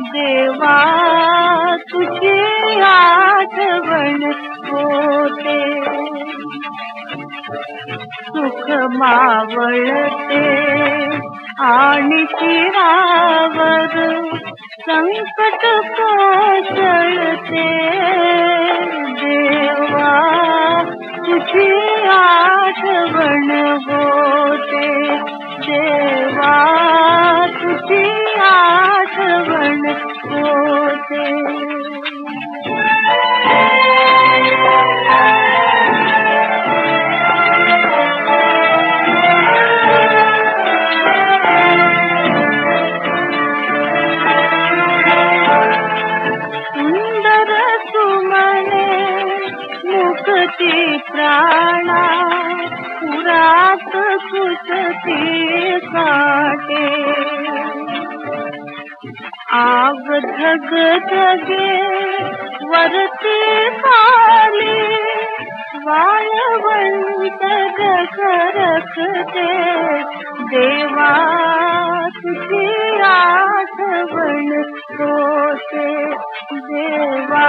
देवा तुझी आठवण होते। सुख मावळते आणि चिरावर संकट कोसळते जग जगे वरते पाले वायवंत जग रखते देवा तुझी आठवण होते देवा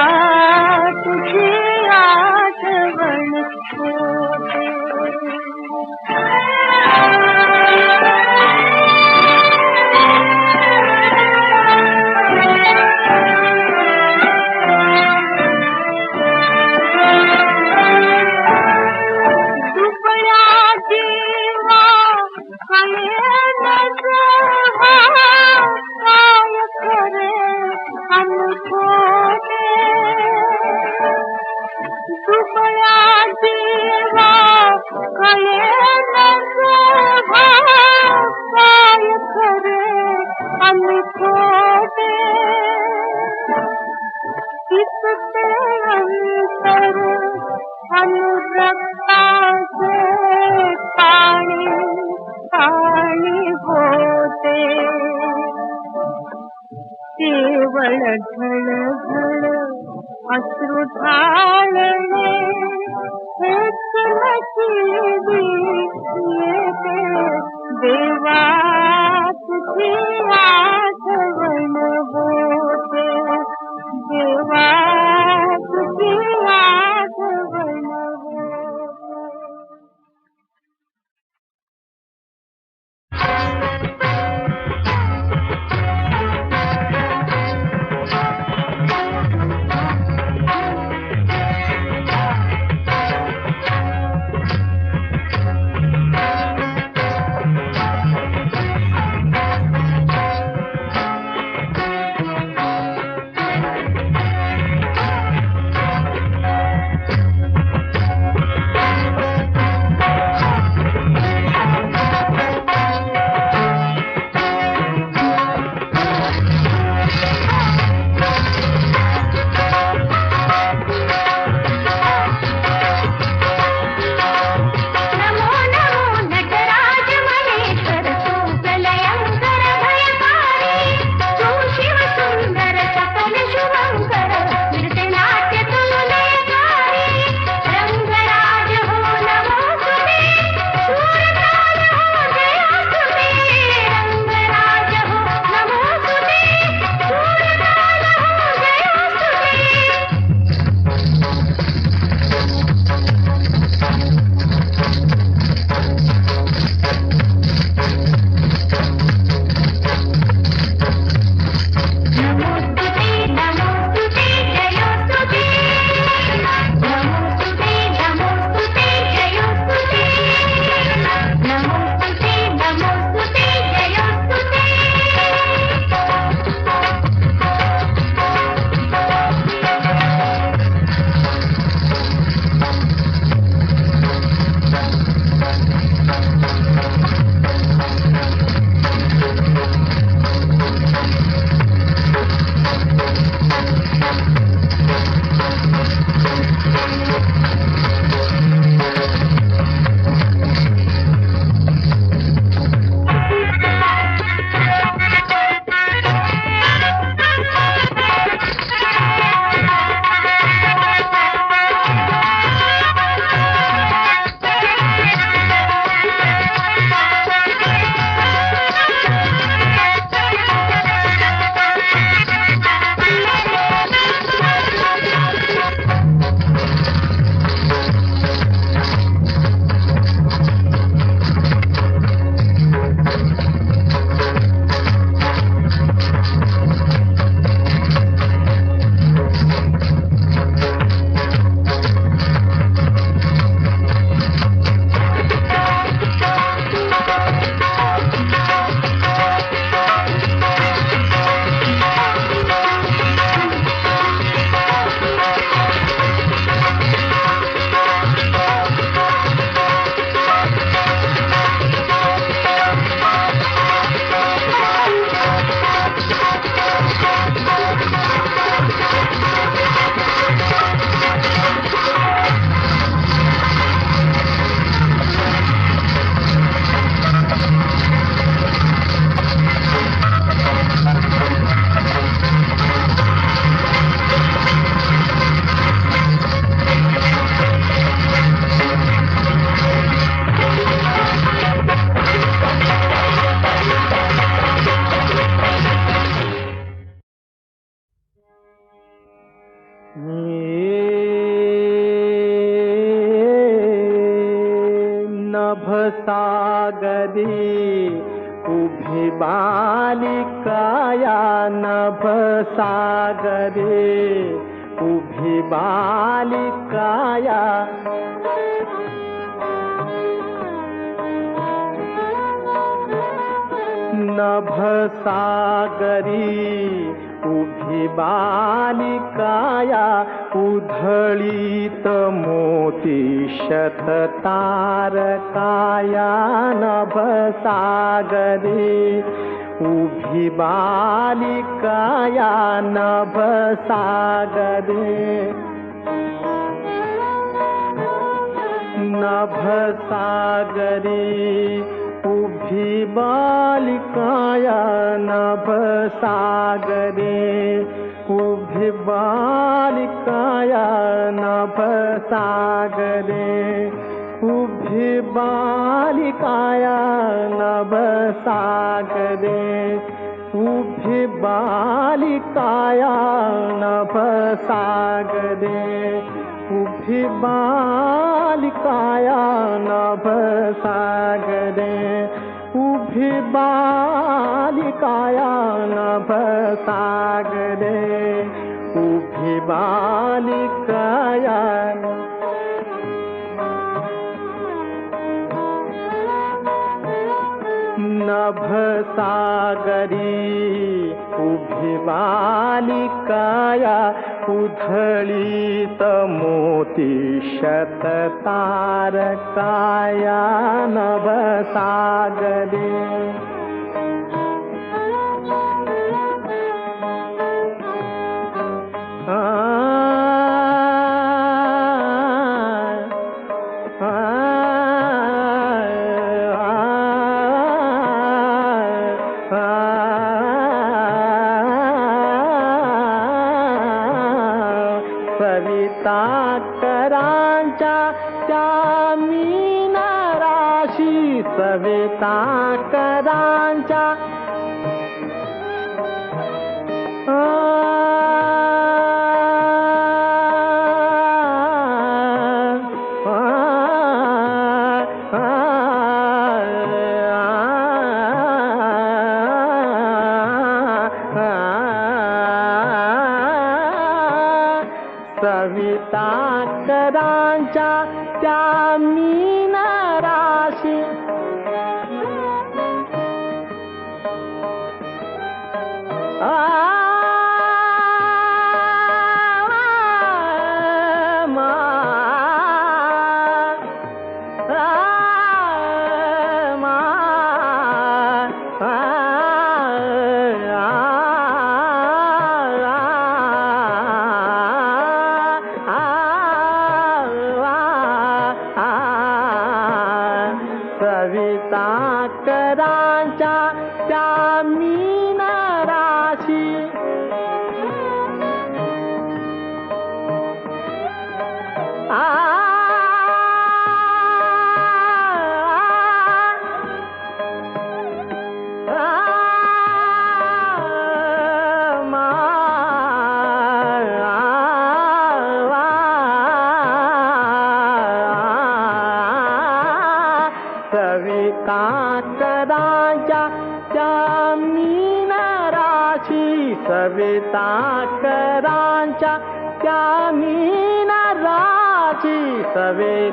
तुझी आठवण होते Thank. नभसागरी उभी बालिकाया। नभसागरी उभी बालिकाया उधळीत मोती शततारकाया। नभसागरी उभी बालिकाया नभसागरी नभसागरी उभी बालिकाया नभसागरे उभी बालिकाया नभसागरे उभी बालिकाया नभसागरे उभि बालिकाया नभसागरे उभि बालिकाया दे। उभिबालिकायां बालिकाया नभसागरे उभि बालिकाया भसागरी उभिया कुधी त मोती शत तारकाया नभसागरी। करांच्या साकराचा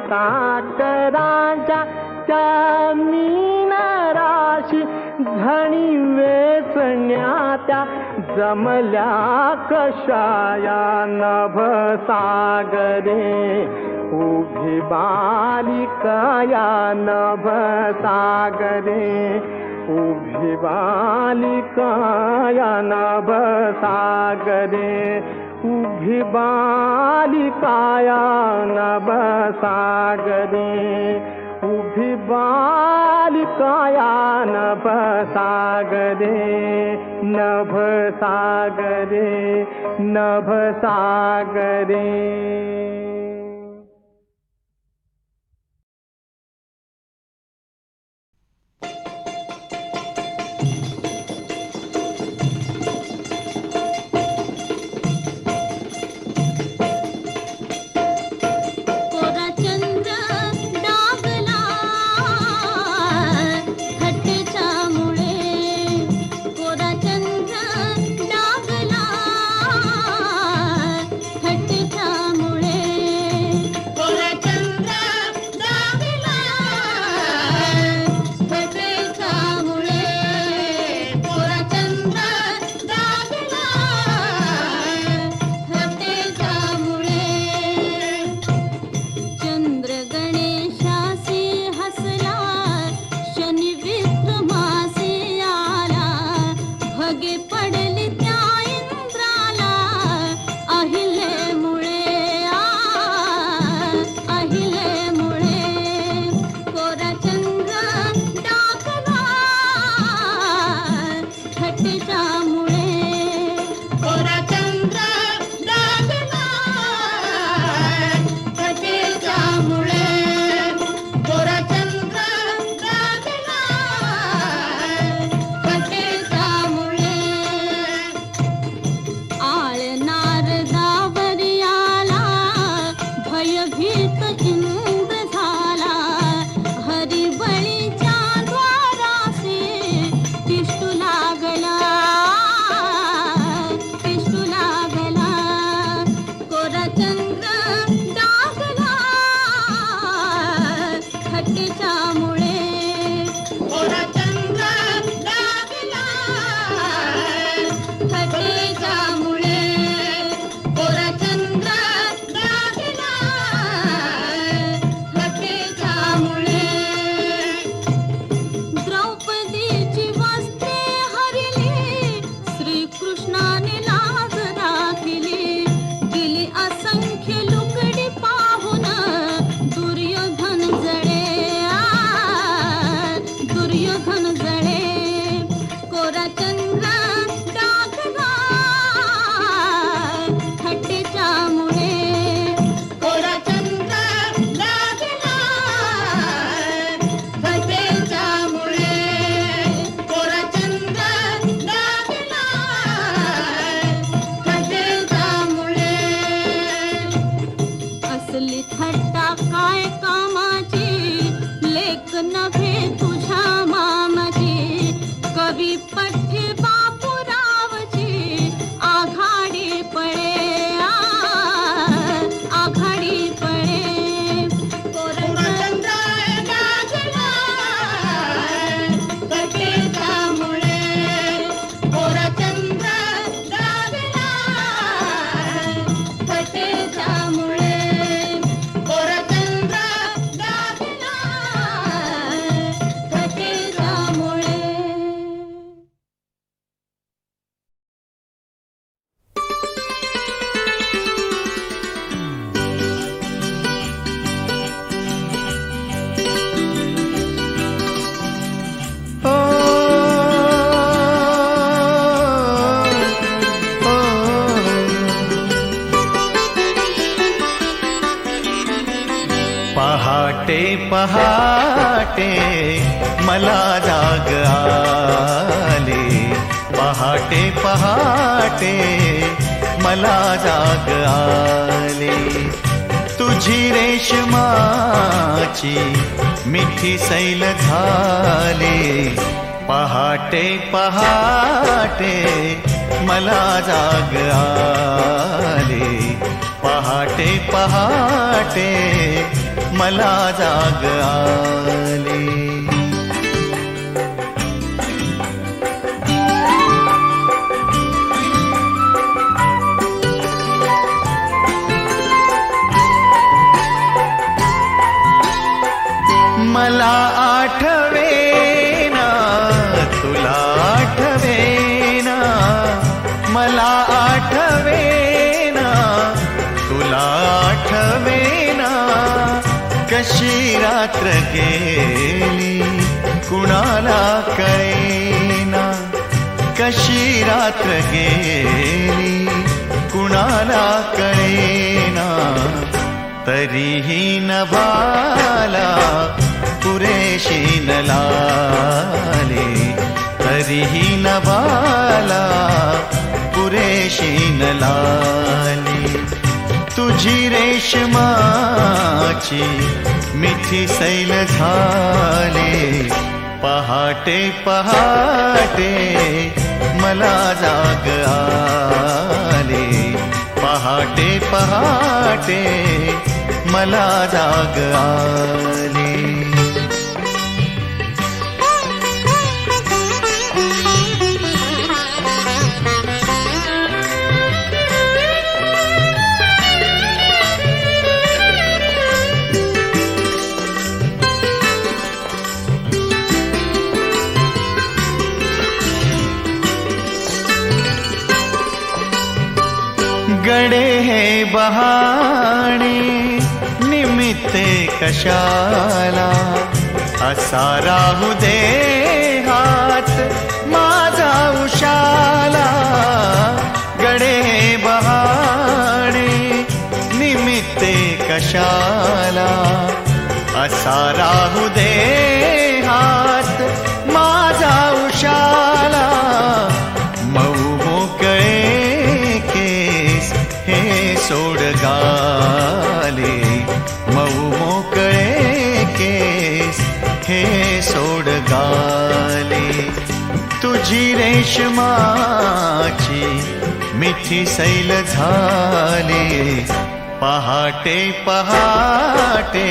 सविता त्या मीना राशी झणी वेचण्या त्या जमल्या कशाया नभसागरे. उभी बालिकाया नभसागरे. उभी बालिकाया नभसागरे. उभी बालिकाया नभसागरे उभी बालिकाया नभसागरे नभसागरे नभसागरे। तुझी रेशमाची मिठी सैल झाले. पहाटे पहाटे मला जाग आले. पहाटे पहाटे मला जाग आले. कशी रात्र गेली कुणाला कळेना कशी रात्र गेली कुणाला कळेना तरीही नभाला पुरेशी न लाले तरीही नभाला पुरेशी न लाले तुझी रेशमाची मिठी सैल झाले. पहाटे पहाटे मला जाग आले. पहाटे पहाटे मला जाग आले. बहाणे निमित्ते कशाला? असा राहू दे हात माझा उशाला. गडे बहाणे निमित्ते कशाला? असा राहू दे रेशमाची मिठी सैल झाले. पहाटे पहाटे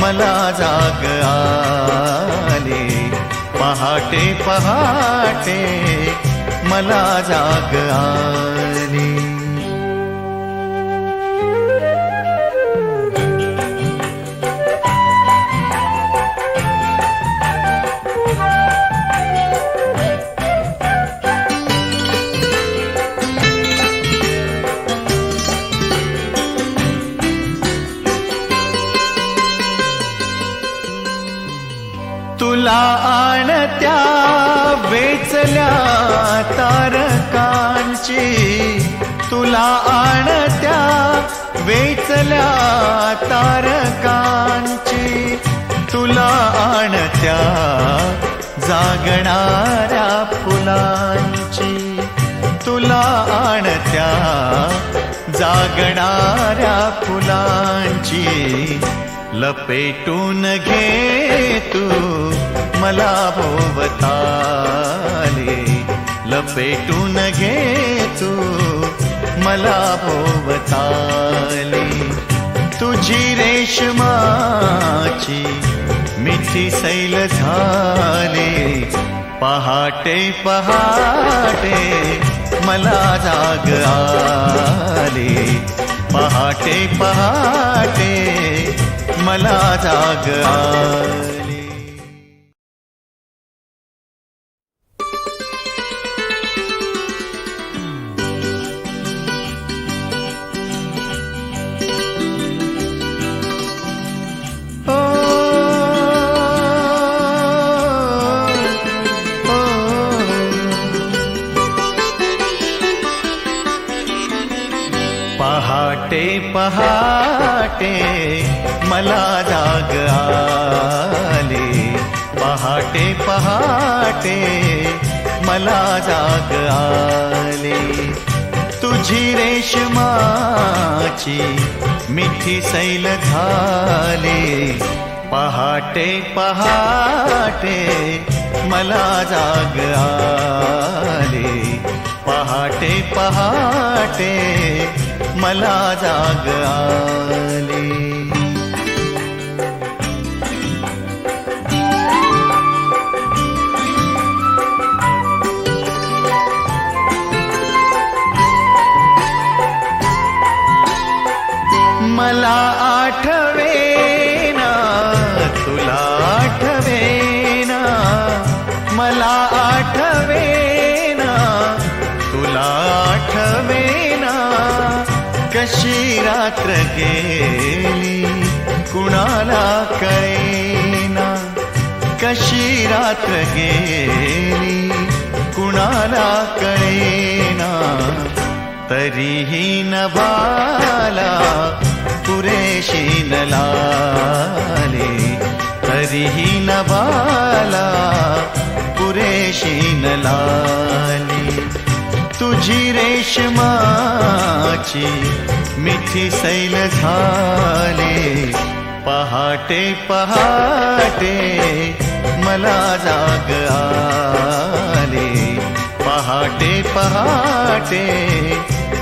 मला जाग आले. पहाटे पहाटे मला जाग आले. तुला आणत्या वेचल्या तारकांची. तुला आणत्या जागणाऱ्या फुलांची. तुला आणत्या जागणाऱ्या फुलांची. लपेटून घे तू मला भोवताले लपेटून घे मला भोवताले तुझी रेशमाची मिठी सैल झाले. पहाटे पहाटे मला जाग आले. पहाटे पहाटे मला जाग आले. पहाटे पहाटे मला जाग आले. पहाटे पहाटे मला जाग आले. तुझी रेशमाची मिठी सैल झाले. पहाटे पहाटे मला जाग आले. पहाटे पहाटे मला जाग आले. मला गेली कुणाला कळेना? कशी रात्र गेली? कुणाला कळेना? तरीही नभाला पुरेशी न लाले. तरीही नभाला पुरेशी न लाली. तुझी रेशमाची मिठी सैल झाले. पहाटे पहाटे मला जाग आले. पहाटे पहाटे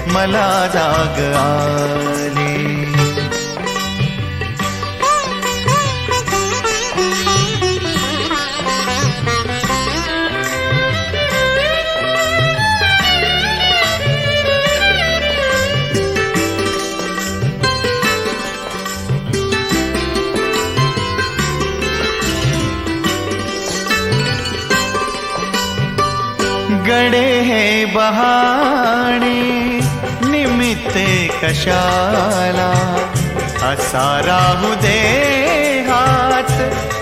मला जाग आले. कशाला? असा राहू दे हात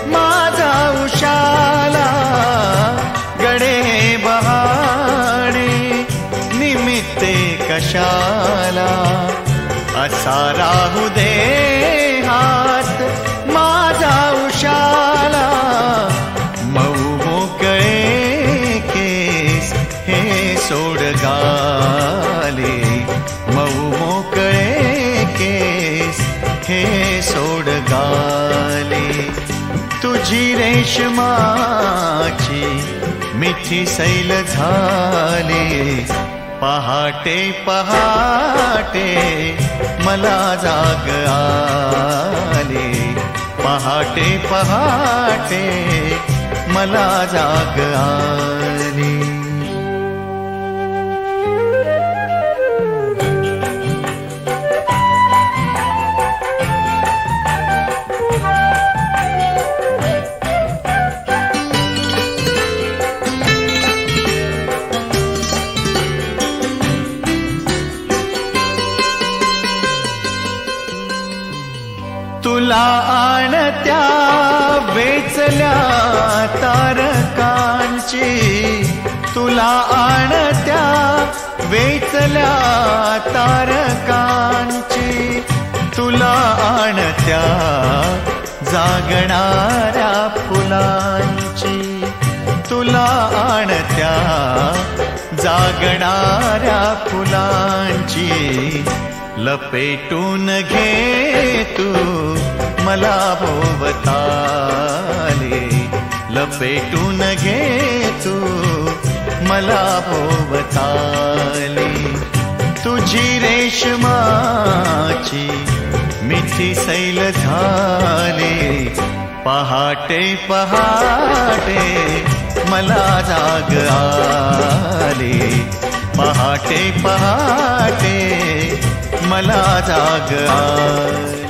माझा उशाला. गडे बहाणे निमित्ते कशाला? असा राहू दे तुझी रेशमाची मिठी सैल झाले. पहाटे पहाटे मला जाग आले. पहाटे पहाटे मला जाग आली. तुला आणत्या वेचल्या तारकांची. तुला आणत्या वेचल्या तारकांची. तुला आणत्या जागणाऱ्या फुलांची. तुला आणत्या जागणाऱ्या फुलांची. लपेटून घे तू मला भोवताले. लपेटून घे तू मला भोवताले. तुझी रेशमाची मिठी सैल झाले. पहाटे पहाटे मला जाग आले. पहाटे पहाटे मला जाग आले.